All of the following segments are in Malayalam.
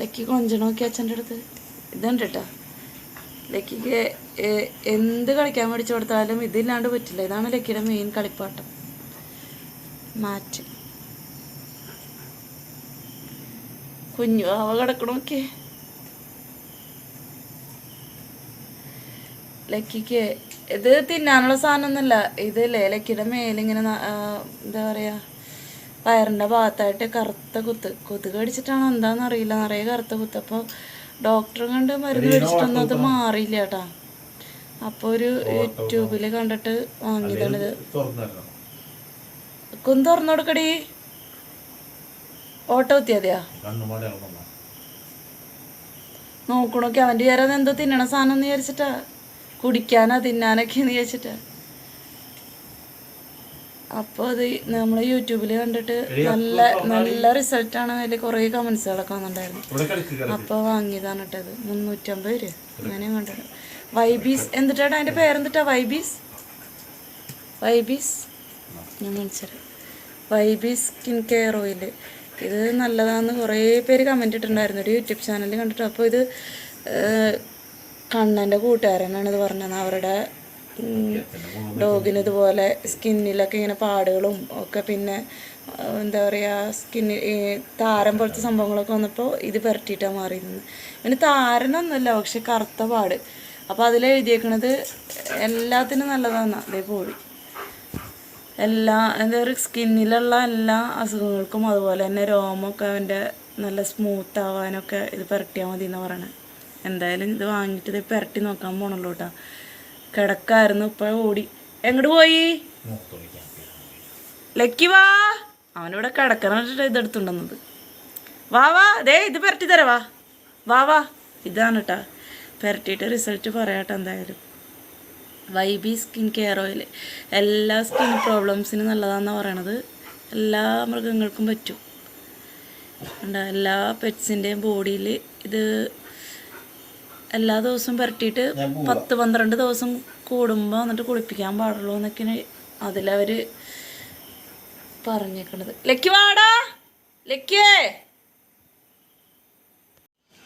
ലക്കി കൊഞ്ചണമൊക്കെ അച്ഛന്റെ അടുത്ത്. ഇതുണ്ട് കേട്ടോ ലക്കിക്ക് എന്ത് കളിക്കാൻ മേടിച്ചു കൊടുത്താലും ഇതില്ലാണ്ട് പറ്റില്ല. ഇതാണ് ലക്കിയുടെ മെയിൻ കളിപ്പാട്ടം. മാറ്റ്. കുഞ്ഞു അവ കിടക്കണമൊക്കെ ലക്കിക്ക് ഇത് തിന്നാനുള്ള സാധനമൊന്നുമല്ല. ഇതില്ലേ ലക്കിയുടെ മേലിങ്ങനെ എന്താ പറയാ വയറിന്റെ ഭാഗത്തായിട്ട് കറുത്ത കുത്ത്. കൊതുക് കടിച്ചിട്ടാണോ എന്താണെന്ന് അറിയില്ല. നിറയെ കറുത്ത കുത്ത്. അപ്പോൾ ഡോക്ടറെ കണ്ട് മരുന്ന് മേടിച്ചിട്ടൊന്നും അത് മാറിയില്ല കേട്ടാ. അപ്പോൾ ഒരു യൂട്യൂബിൽ കണ്ടിട്ട് വാങ്ങിയതാണിത് കുന്ന് തുറന്നു കൊടുക്കടി. ഓട്ടോ എത്തിയതെയാ നോക്കണോക്കെ. അവന്റെ വിചാരം എന്തോ തിന്നണ സാധനം എന്ന് വിചാരിച്ചിട്ടാ. കുടിക്കാനാ തിന്നാനൊക്കെ എന്ന് വിചാരിച്ചിട്ടാ. അപ്പോൾ അത് നമ്മൾ യൂട്യൂബിൽ കണ്ടിട്ട് നല്ല നല്ല റിസൾട്ടാണ് അതിൽ കുറേ കമൻസുകളൊക്കെ വന്നിട്ടുണ്ടായിരുന്നു. അപ്പൊ അപ്പോൾ വാങ്ങിയതാണ് കേട്ടത് മുന്നൂറ്റമ്പത് രൂപ. അങ്ങനെ കണ്ടത് വൈബീസ് എന്തിട്ടാ അതിന്റെ പേരെന്തിട്ടാ? വൈബീസ്? വൈബീസ്? ഞാൻ മനസ്സിലായി വൈബീസ് സ്കിൻ കെയർ ഓയിൽ ഇത് നല്ലതാണെന്ന് കുറേ പേര് കമന്റ് ഇട്ടിട്ടുണ്ടായിരുന്നു. ഒരു യൂട്യൂബ് ചാനലിൽ കണ്ടിട്ട്. അപ്പോൾ ഇത് കണ്ണന്റെ കൂട്ടുകാരനാണ് ഇത് പറഞ്ഞത്. അവരുടെ ഡോഗിന് ഇതുപോലെ സ്കിന്നിലൊക്കെ ഇങ്ങനെ പാടുകളും ഒക്കെ പിന്നെ എന്താ പറയുക സ്കിന്നിൽ താരം പോലത്തെ സംഭവങ്ങളൊക്കെ വന്നപ്പോൾ ഇത് പുരട്ടിയിട്ടാണ് മാറിയിരുന്നത്. പിന്നെ താരനൊന്നുമല്ല പക്ഷെ കറുത്ത പാട്. അപ്പോൾ അതിൽ എഴുതിയേക്കണത് എല്ലാത്തിനും നല്ലതാണ് അതേ അതേപോലെ എല്ലാ എന്താ പറയുക സ്കിന്നിലുള്ള എല്ലാ അസുഖങ്ങൾക്കും അതുപോലെ തന്നെ രോമമൊക്കെ അവന്റെ നല്ല സ്മൂത്ത് ആവാനൊക്കെ ഇത് പുരട്ടിയാൽ മതി എന്ന് പറയണത് എന്തായാലും ഇത് വാങ്ങിയിട്ട് ഇത് പുരട്ടി നോക്കാൻ പോകണല്ലോ കേട്ടോ കിടക്കായിരുന്നു ഇപ്പൊ ഓടി. എങ്ങോട്ട് പോയി? ലക്കി വാ. അവനിവിടെ കിടക്കണിട്ട് ഇതെടുത്തുണ്ടെന്നത് വാ വാ. ദേ ഇത് പെരട്ടി തരവാ വാ. വാ ഇതാണ് കേട്ടാ പെരട്ടിയിട്ട് റിസൾട്ട് പറയാട്ടെ എന്തായാലും. വൈബി സ്കിൻ കെയർ ഓയിൽ എല്ലാ സ്കിൻ പ്രോബ്ലംസിനും നല്ലതാണെന്നാണ് പറയണത്. എല്ലാ മൃഗങ്ങൾക്കും പറ്റും. എല്ലാ പെറ്റ്സിന്റെയും ബോഡിയിൽ ഇത് എല്ലാ ദിവസവും പുരട്ടിയിട്ട് പത്ത് പന്ത്രണ്ട് ദിവസം കൂടുമ്പോൾ എന്നിട്ട് കുളിപ്പിക്കാൻ പാടുള്ളൂ എന്നൊക്കെയാണ് അതിലവർ പറഞ്ഞേക്കണത്. ലക്കി വാടാ! ലക്കിയേ!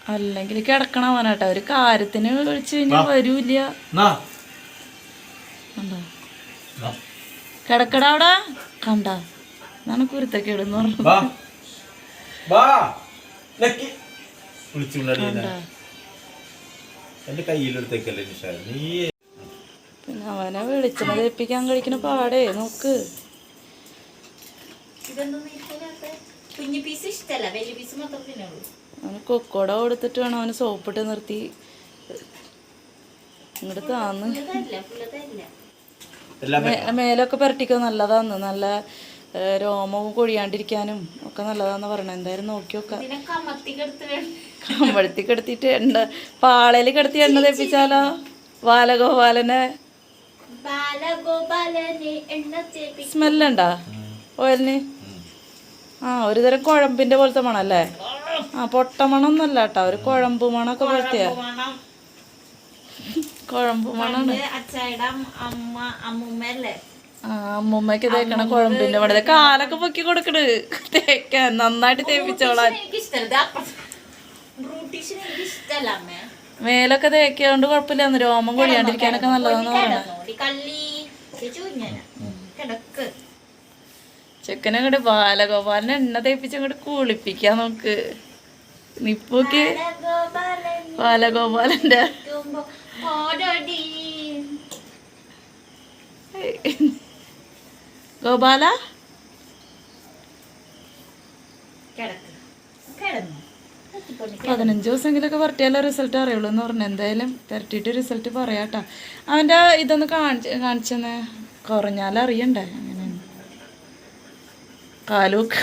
അല്ലെങ്കിൽ കിടക്കണവനാട്ടോ ഒരു കാര്യത്തിന് വിളിച്ചു കഴിഞ്ഞാൽ വരൂല്ല. കണ്ടോ? കിടക്കടാ അവിടെ. കണ്ട. എന്നാണ് കുരുത്തക്കേട് എന്ന് പറഞ്ഞത്. കണ്ടാ? എന്റെ കയ്യിലെടുത്തേക്കല്ലേ നിഷാ നീ പിന്നെ അവനെ വിളിച്ചത് ഏൽപ്പിക്കാൻ കഴിക്കണ പാടേ നോക്ക്. അവന് കൊക്കോട കൊടുത്തിട്ട് വേണം അവന് സോപ്പിട്ട് നിർത്തി. ഇങ്ങോട്ട് താന്ന്. മേലൊക്കെ പുരട്ടിക്കോ നല്ലതാന്ന്. നല്ല രോമവും കൊഴിയാണ്ടിരിക്കാനും. ഒക്കെ നല്ലതാന്ന് പറഞ്ഞു എന്തായാലും നോക്കി നോക്കാം കിടത്തിട്ട് കമ്പഴത്തി കിടത്തിയിട്ട് എണ്ണ പാളയിൽ കിടത്തി എണ്ണ തേപ്പിച്ചാലോ? ബാലഗോപാലനെ സ്മെല്ലണ്ടാ? ഓയലിന്? ആ ഒരു തരം കുഴമ്പിന്റെ പോലത്തെ മണല്ലേ? ആ പൊട്ട മണമൊന്നുമല്ല കേട്ടോ. ഒരു കുഴമ്പ് മണമൊക്കെ പോലത്തെയാ കുഴമ്പ് മണാണ്. അച്ചായുടെ അമ്മ അമ്മൂമ്മല്ലേ അമ്മൂമ്മക്ക് തേക്കണ കുഴമ്പിന്റെ മണ കാലൊക്കെ പൊക്കി കൊടുക്കണ്. തേക്കാൻ നന്നായിട്ട് തേപ്പിച്ചോളാൻ. മേലൊക്കെ തേക്കാണ്ട് കുഴപ്പമില്ല രോമം കൊഴിയാണ്ടിരിക്കാനൊക്കെ നല്ലതാന്ന് പറയണ. ചെക്കനെ അങ്ങോട്ട് ബാലഗോപാലിനെ എണ്ണ തേപ്പിച്ച് അങ്ങോട്ട് കുളിപ്പിക്കാൻ നമുക്ക് നിപ്പൊക്കെ ബാലഗോപാലന്റെ ഗോപാല? പതിനഞ്ച് ദിവസമെങ്കിലൊക്കെ പരട്ടിയാലേ റിസൾട്ട് അറിയുള്ളൂ എന്ന് പറഞ്ഞു. എന്തായാലും പരട്ടിയിട്ട് റിസൾട്ട് പറയാട്ടാ. അവന്റെ ഇതൊന്ന് കാണിച്ച് കാണിച്ചെന്ന് കുറഞ്ഞാൽ അറിയണ്ടേ? അങ്ങനെയാണ് കാലൂക്ക്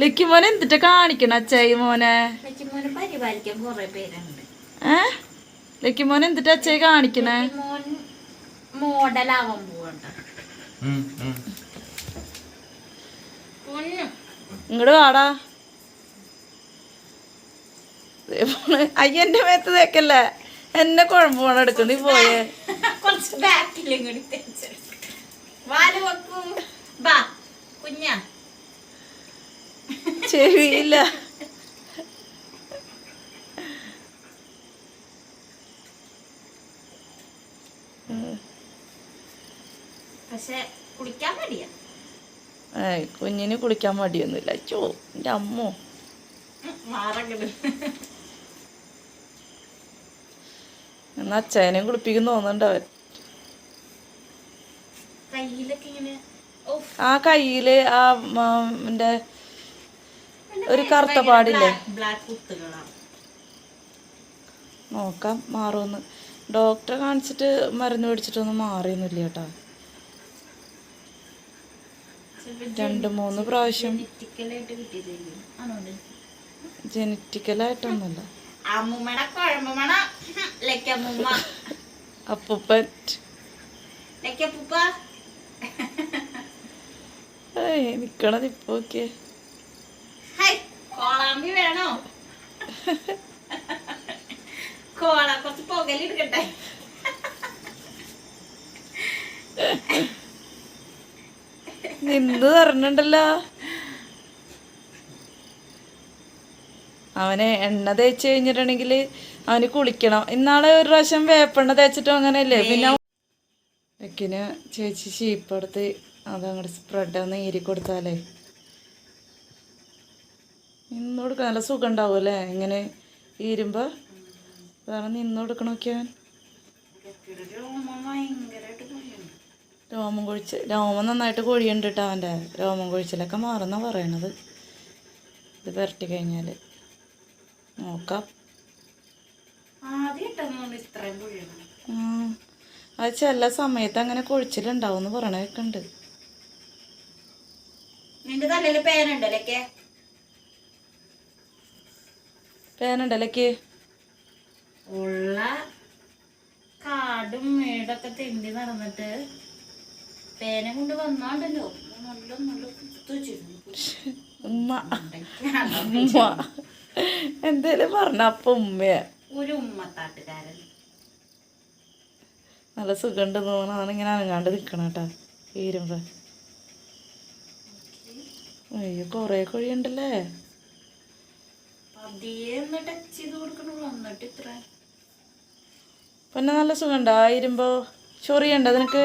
ലിക്കി മോനെ എന്തിട്ട് കാണിക്കണ അച്ചായി മോനെ? ലിക്കി മോനെ എന്തിട്ട് അച്ചായി കാണിക്കണേ? മോഡലാവാൻ ഉം. ഇങ്ങോട്ട് വാടാ. അയ്യ എന്റെ മേത്ത് തേക്കല്ലേ? എന്നെ കുഴമ്പ് പോണ എടുക്കും നീ പോയേ. കുറച്ച് കൂടി തേച്ചെടുക്കും. വാൽ വെക്കൂ. ബാ കുഞ്ഞ. ചെവിയില്ല. പക്ഷെ കുളിക്കാൻ മടിയാ. ഏയ് കുഞ്ഞിന് കുളിക്കാൻ മടിയൊന്നുമില്ല. ചോ എന്റെ അമ്മോ. എന്നാ അച്ഛനെയും കുളിപ്പിക്കുന്നു തോന്നുന്നുണ്ട് അവൻ. ആ കയ്യിൽ ആ എന്റെ ഒരു കറുത്ത പാടില്ലേ? നോക്കാം മാറുമെന്ന്. ഡോക്ടറെ കാണിച്ചിട്ട് മരുന്ന് മേടിച്ചിട്ടൊന്നും മാറിയൊന്നുമില്ല കേട്ടോ. രണ്ട് മൂന്ന് പ്രാവശ്യം. ജനറ്റിക്കലായിട്ടൊന്നുമല്ല അമ്മൂമ്മയുടെ കുഴമ്പമണ ലക്കമ്മൂമ്മ അപ്പൂപ്പൻ. ലക്കപ്പൂപ്പ ഏയ് നിക്കണത് ഇപ്പൊ ഓക്കെ ഹൈ കോളാമ്പി വേണോ? കോള കുറച്ച് പുകലെടുക്കട്ടെ നിന്ന് തരണുണ്ടല്ലോ അവന് എണ്ണ തേച്ച് കഴിഞ്ഞിട്ടുണ്ടെങ്കിൽ അവന് കുളിക്കണം. ഇന്നാളെ ഒരു പ്രാവശ്യം വേപ്പെണ്ണ തേച്ചിട്ടും അങ്ങനെയല്ലേ? പിന്നെ വെക്കിന് ചേച്ചി ഷീപ്പെടുത്ത് അതങ്ങോട്ട് സ്പ്രെഡ് ഒന്ന് ഈരി കൊടുത്താലേ. നിന്ന് കൊടുക്കാൻ നല്ല സുഖം ഉണ്ടാവും അല്ലേ? ഇങ്ങനെ ഈരുമ്പോ അതാണ് നിന്ന് കൊടുക്കണമൊക്കെ അവൻ. രോമം കൊഴിച്ച് രോമം നന്നായിട്ട് കൊഴിയുണ്ട് കേട്ടോ അവന്റെ. രോമം കൊഴിച്ചിലൊക്കെ മാറുന്ന പറയണത്. ഇത് പുരട്ടി കഴിഞ്ഞാൽ നോക്കാം. അത് ചില സമയത്ത് അങ്ങനെ കൊഴിച്ചിലുണ്ടാവും എന്ന് പറയണൊക്കെ ഉണ്ട് നിന്റെ തലയിൽ പേനുണ്ടല്ലേ ഉള്ള കാടും മേടൊക്കെ തെണ്ടി നടന്നിട്ട് പേന കൊണ്ട് വന്നാണ്ടല്ലോ. നല്ല നല്ല ഉമ്മ. ഉമ്മ. എന്തേലും പറഞ്ഞ അപ്പൊ ഉമ്മയാ ഒരു ഉമ്മത്താട്ടുകാരൻ. നല്ല സുഖമുണ്ട് തോന്നണം ഇങ്ങനെ അനങ്ങാണ്ട് നിൽക്കണം കേട്ടോ. ഈരുമ്പോ അയ്യോ കൊറേ കുഴിയുണ്ടല്ലേ? പിന്നെ നല്ല സുഖമുണ്ടോ ഇരുമ്പോ ചൊറിയുണ്ടോ നിനക്ക്?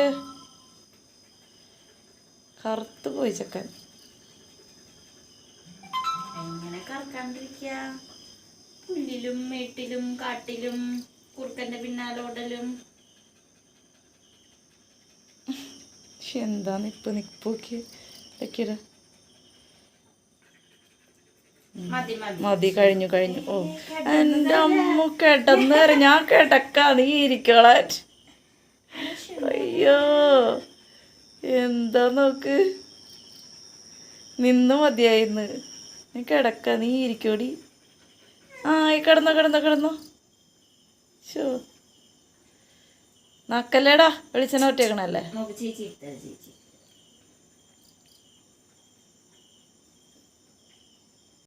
കറുത്ത് പോയി ചെക്കൻ. എങ്ങനെ കറക്കാണ്ടിരിക്ക? പുല്ലിലും മേട്ടിലും കാട്ടിലും കുറുക്കന്റെ പിന്നാലോടലും പക്ഷെ എന്താ നിപ്പ്? നിപ്പോക്കി മതി കഴിഞ്ഞു കഴിഞ്ഞു. ഓ എന്റെ അമ്മ കിടന്ന് പറഞ്ഞാ ഞാൻ കിടക്കാ നീ ഇരിക്കളാൻ. അയ്യോ. എന്താ നോക്ക്? നിന്ന് മതിയായിന്ന്. നീ കിടക്ക നീ ഇരിക്കോടി. ആ കിടന്നോ കിടന്നോ കിടന്നോ. ഷോ നക്കല്ലേടാ വെളിച്ചെണ്ണ ഒറ്റേക്കണല്ലേ ചേച്ചി.